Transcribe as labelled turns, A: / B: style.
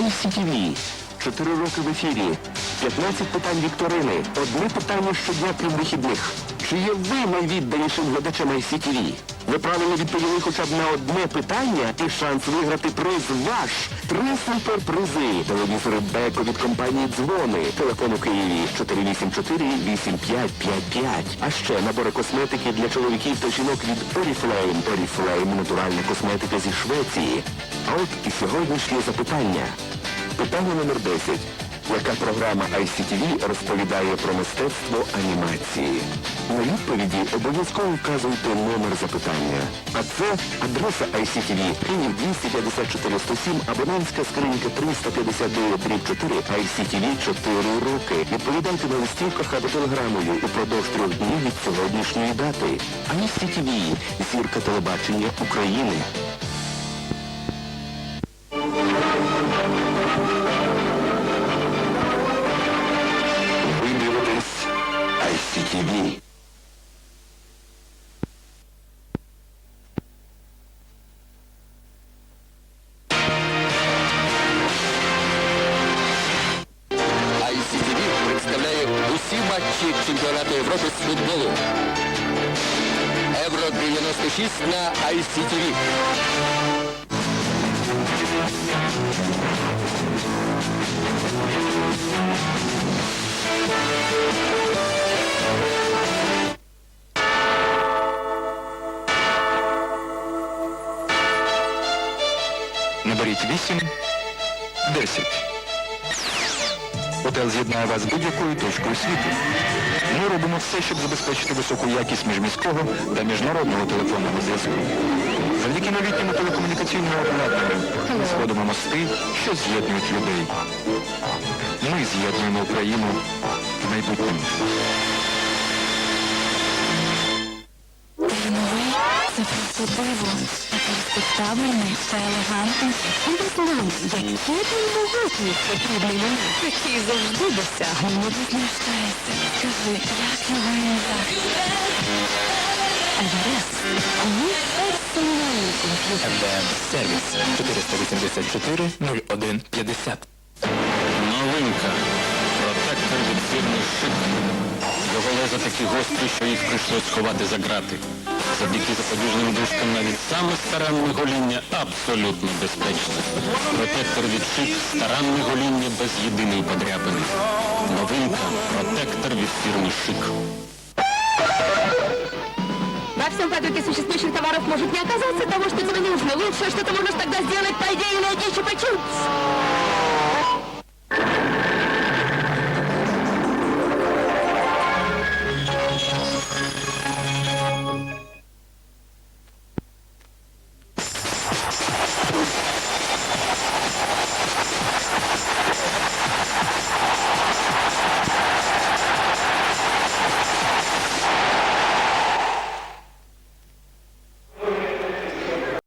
A: ICTV. Чотири роки в ефірі. 15 питань вікторини. Одне питання щодня крім вихідних. Чи є ви найвідданішим глядачем ICTV? Ви правильно відповіли хоча б на одне питання і шанс виграти приз ваш. Три суперпризи. Телевізори Беко від компанії Дзвони. Телефон у Києві 484-8555. А ще набори косметики для чоловіків та жінок від Oriflame. Oriflame – натуральна косметика зі Швеції. А от і сьогоднішнє запитання. Питання номер 10. Яка програма ICTV розповідає про мистецтво анімації? На відповіді обов'язково вказуйте номер запитання. А це адреса ICTV, Київ 254 107, абонентська скринька 359 4 ICTV 4 роки. Відповідайте на листівках або телеграмою упродовж трьох днів від сьогоднішньої дати. ICTV – зірка телебачення України.
B: матчі чемпіонату Європи з футболу. Євро 96 на ICTV.
C: Наберіть 8, 10. Готел з'єднає вас з будь-якою точкою світу. Ми робимо все, щоб забезпечити високу якість міжміського та міжнародного телефонного зв'язку. Завдяки новітньому телекомунікаційному обладнанню ми сходимо мости, що з'єднують людей. Ми з'єднуємо Україну в майбутньому.
D: Це просто диво. Респектабельний та елегантний. Знав, який він могутній потрібний мені. Такий завжди досягнемо. Ти знущаєшся. Скажи, як його ім'я? Еверест. Мій персональний комп'ютер.
C: МДМ сервіс 484 01 50.
B: Новинка. Протектор від фірми Шик. Його леза такі гострі, що їх прийшлось сховати за грати. Завдяки запобіжним дужкам навіть саме старанне гоління абсолютно безпечне. Протектор від Шик – старанне гоління без єдиної подряпини. Новинка. Протектор від фірми Шик.
E: Во всем потоке существующих товаров может не оказаться того, что тебе нужно. Лучшее, что ты можешь тогда сделать, пойди и найди чупа-чупс.